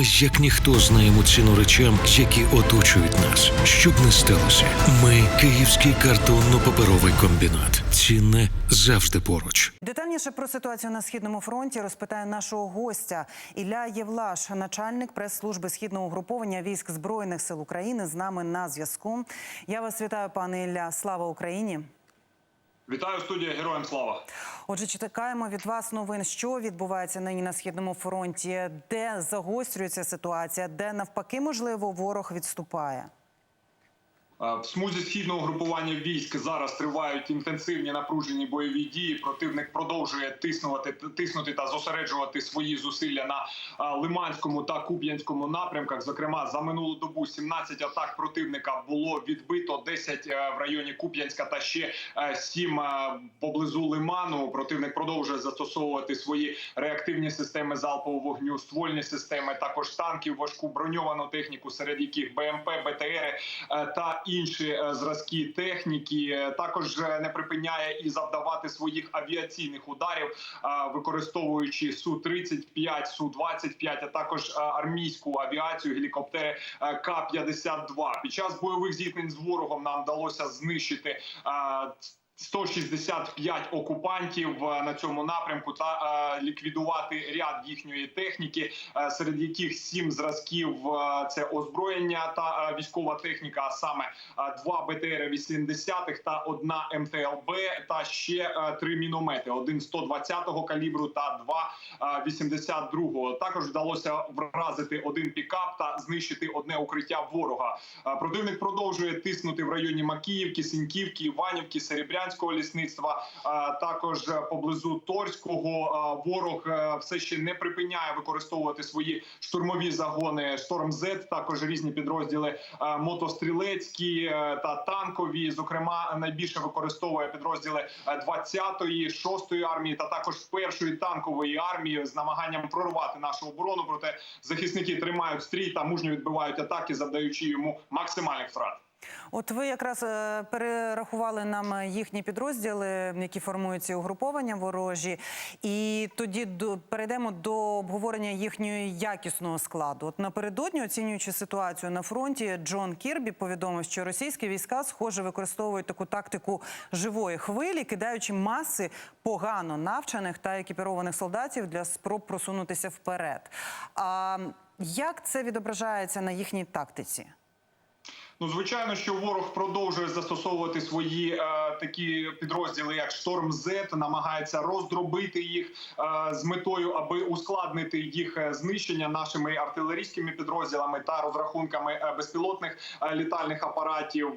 Ми як ніхто знаємо ціну речам, які оточують нас. Щоб не сталося, ми Київський картонно-паперовий комбінат. Цінне завжди поруч. Детальніше про ситуацію на східному фронті розпитає нашого гостя Ілля Євлаш, начальник прес-служби східного угруповання військ збройних сил України. З нами на зв'язку. Я вас вітаю, пане Ілля. Слава Україні! Вітаю студія Героям Слава. Отже, чекаємо від вас новин, що відбувається нині на східному фронті, де загострюється ситуація, де навпаки, можливо, ворог відступає. Е, В смузі східного групування військ зараз тривають інтенсивні напружені бойові дії. Противник продовжує тиснувати тиснути та зосереджувати свої зусилля на е, Лиманському та Куп'янському напрямках. Зокрема, за минулу добу 17 атак противника було відбито 10 е, в районі Куп'янська та ще 7 поблизу Лиману. Противник продовжує застосовувати свої реактивні системи залпового вогню, ствольні системи, також танків, важку броньовану техніку, серед яких БМП, БТР та інші е, зразки техніки. Е, Також не припиняє і завдавати своїх авіаційних ударів, е, використовуючи су 35 су 25 а також армійську авіацію, гелікоптери е, К-52. Під час бойових зіткнень з ворогом нам вдалося знищити. Е, 165 окупантів е, на цьому напрямку та е, ліквідувати ряд їхньої техніки, е, серед яких сім зразків це озброєння та військова техніка, а саме два БТР 80 та одна МТЛБ, та ще три міномети: один 120-го калібру та два е, 82-го. Також вдалося вразити один пікап та знищити одне укриття ворога. Противник продовжує тиснути в районі Макіївки, Сіньківки, Іванівки, Серебрянського лісництва. Також поблизу Торського ворог е, все ще не припиняє використовувати свої штурмові загони. Шторм З також різні підрозділи е, мотострілецькі е, та танкові. Зокрема, найбільше використовує підрозділи е, 20-ї, 6-ї армії та також першої танкової армії з намаганням прорвати нашу оборону. Проте захисники тримають стрій та мужньо відбивають атаки, завдаючи йому максимальних втрат. От ви якраз е, перерахували нам їхні підрозділи, які формують ці угруповання ворожі, і тоді перейдемо до обговорення їхньої якісного складу. От напередодні, оцінюючи ситуацію на фронті, Джон Кірбі повідомив, що російські війська схоже використовують таку тактику живої хвилі, кидаючи маси погано навчених та екіпірованих солдатів для спроб просунутися вперед. А як це відображається на їхній тактиці? Ну, звичайно, що ворог продовжує застосовувати свої е, такі підрозділи, як Шторм З, намагається роздробити їх е, з метою, аби ускладнити їх е, знищення нашими артилерійськими підрозділами та розрахунками е, безпілотних е, літальних апаратів.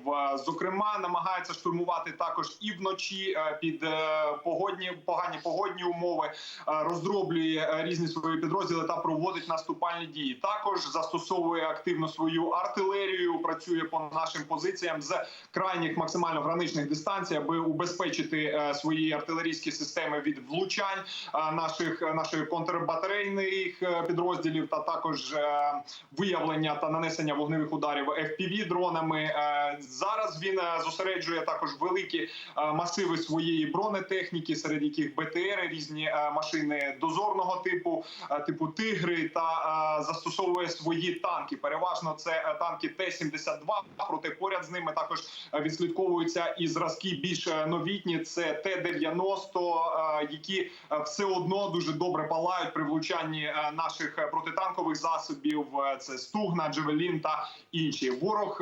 Зокрема, намагається штурмувати також і вночі під погодні погані погодні умови, роздроблює різні свої підрозділи та проводить наступальні дії. Також застосовує активно свою артилерію, працює по нашим позиціям з крайніх максимально граничних дистанцій, аби убезпечити е, свої артилерійські системи від влучань е, наших нашої контрбатарейних е, підрозділів, та також виявлення та нанесення вогневих ударів fpv дронами. Зараз він зосереджує також великі масиви своєї бронетехніки, серед яких БТР, різні машини дозорного типу, типу Тигри, та застосовує свої танки. Переважно це танки Т-72, проте поряд з ними також е, відслідковуються і зразки більш е, новітні. Це Т-90, е, які все одно дуже добре палають при влучанні наших протитанкових засобів. Це Стугна, Джевелін та інші. Ворог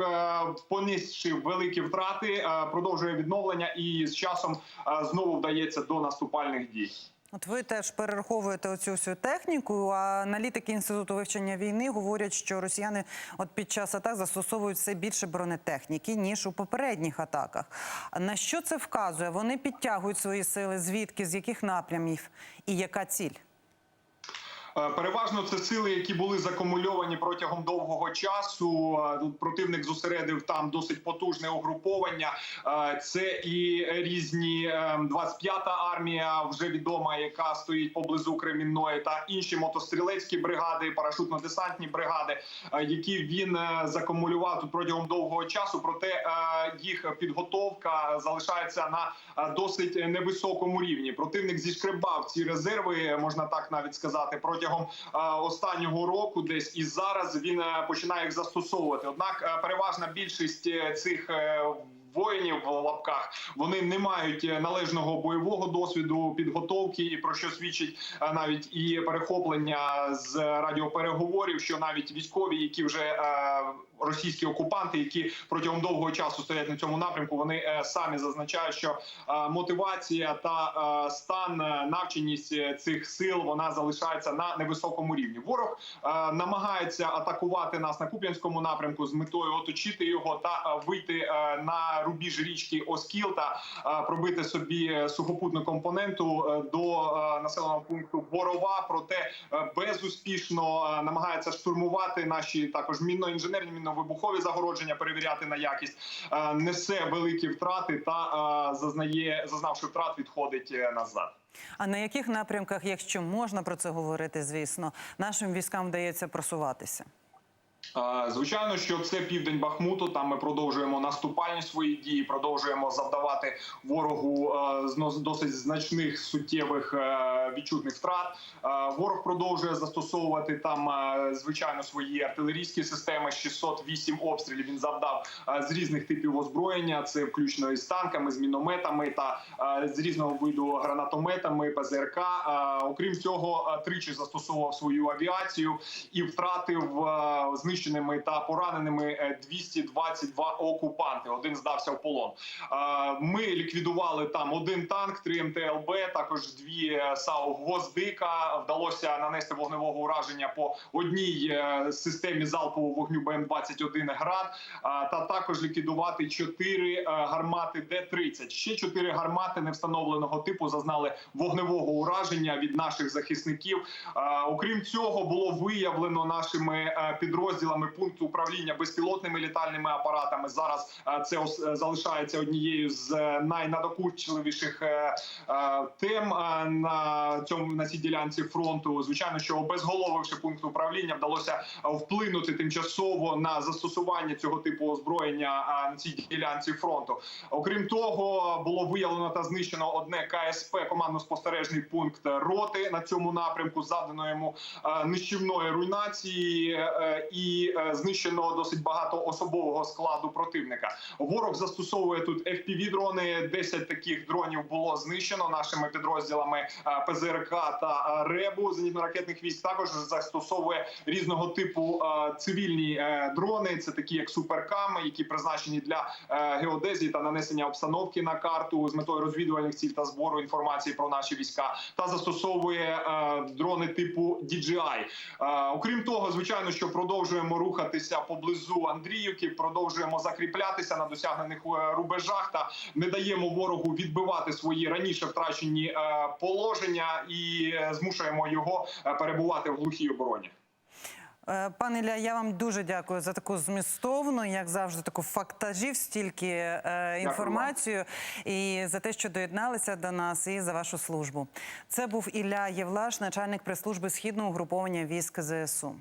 понісши великі втрати, продовжує відновлення і з часом знову вдається до наступальних дій. От ви теж перераховуєте оцю всю техніку. А аналітики інституту вивчення війни говорять, що росіяни от під час атак застосовують все більше бронетехніки ніж у попередніх атаках. На що це вказує? Вони підтягують свої сили, звідки, з яких напрямів і яка ціль? Е, Переважно це сили, які були закумульовані протягом довгого часу. Е, Противник зосередив там досить потужне угруповання. Е, Це і різні е, 25-та армія, вже відома, яка стоїть поблизу Кремінної, та інші мотострілецькі бригади, парашутно-десантні бригади, які він закумулював тут протягом довгого часу. Проте їх підготовка залишається на досить невисокому рівні. Противник зішкребав ці резерви, можна так навіть сказати, протягом протягом останнього року, десь і зараз він е, починає їх застосовувати. Однак е, переважна більшість е, цих Воїнів в лапках вони не мають е, належного бойового досвіду підготовки, і про що свідчить е, навіть і перехоплення з радіопереговорів, що навіть військові, які вже е, російські окупанти, які протягом довгого часу стоять на цьому напрямку, вони самі зазначають, що мотивація та стан навченість цих сил вона залишається на невисокому рівні. Ворог намагається атакувати нас на Куп'янському напрямку з метою оточити його та вийти на рубіж річки Оскіл та е, пробити собі е, сухопутну компоненту е, до населеного пункту Борова. Проте безуспішно намагається штурмувати наші також мінно-інженерні загородження, перевіряти на якість, несе великі втрати та зазнає, зазнавши втрат, відходить назад. А на яких напрямках, якщо можна про це говорити, звісно, нашим військам вдається просуватися? Звичайно, що це південь Бахмуту. Там ми продовжуємо наступальні свої дії, продовжуємо завдавати ворогу досить значних суттєвих е, відчутних втрат. Ворог продовжує застосовувати там е, звичайно свої артилерійські системи. 608 обстрілів він завдав з різних типів озброєння. Це включно із танками, з мінометами та з різного виду гранатометами, ПЗРК. Окрім цього, е, тричі застосовував свою авіацію і втратив е, знищеними та пораненими е, 222 окупанти. Один здався в полон. Е, Ми ліквідували там один танк, три МТЛБ, також дві е, САУ Гвоздика. Вдалося нанести вогневого ураження по одній е, системі залпового вогню БМ-21 град, е, та також ліквідувати чотири е, гармати Д-30. Ще чотири гармати невстановленого типу зазнали вогневого ураження від наших захисників. Е, Окрім цього, було виявлено нашими е, підрозділами пункту управління безпілотними літальними апаратами. Зараз е, це е, залишається однією з е, найнадокучливіших тем на цьому на цій ділянці фронту. Звичайно, що обезголовивши пункт управління, вдалося вплинути тимчасово на застосування цього типу озброєння на цій ділянці фронту. Окрім того, було виявлено та знищено одне КСП командно-спостережний пункт роти на цьому напрямку. Завдано йому нищівної руйнації е, і е, знищено досить багато особового складу противника. Ворог застосовує тут fpv дрони 10 таких дронів було знищено нашими підрозділами е, ПЗРК та е, РЕБу зенітно-ракетних військ. Також застосовує різного типу цивільні дрони. Це такі як суперками, які призначені для геодезії та нанесення обстановки на карту з метою розвідувальних ціль та збору інформації про наші війська, та застосовує дрони типу DJI. Окрім того, звичайно, що продовжуємо рухатися поблизу Андріївки, продовжуємо закріплятися на досягнених е, рубежах та не даємо ворогу відбивати свої раніше втрачені е, положення і е, змушуємо його перебувати в глухій обороні. Пане Ілля, я вам дуже дякую за таку змістовну, як завжди, таку фактажів, стільки е, інформацію і за те, що доєдналися до нас, і за вашу службу. Це був Ілля Євлаш, начальник прес-служби східного угруповання військ ЗСУ.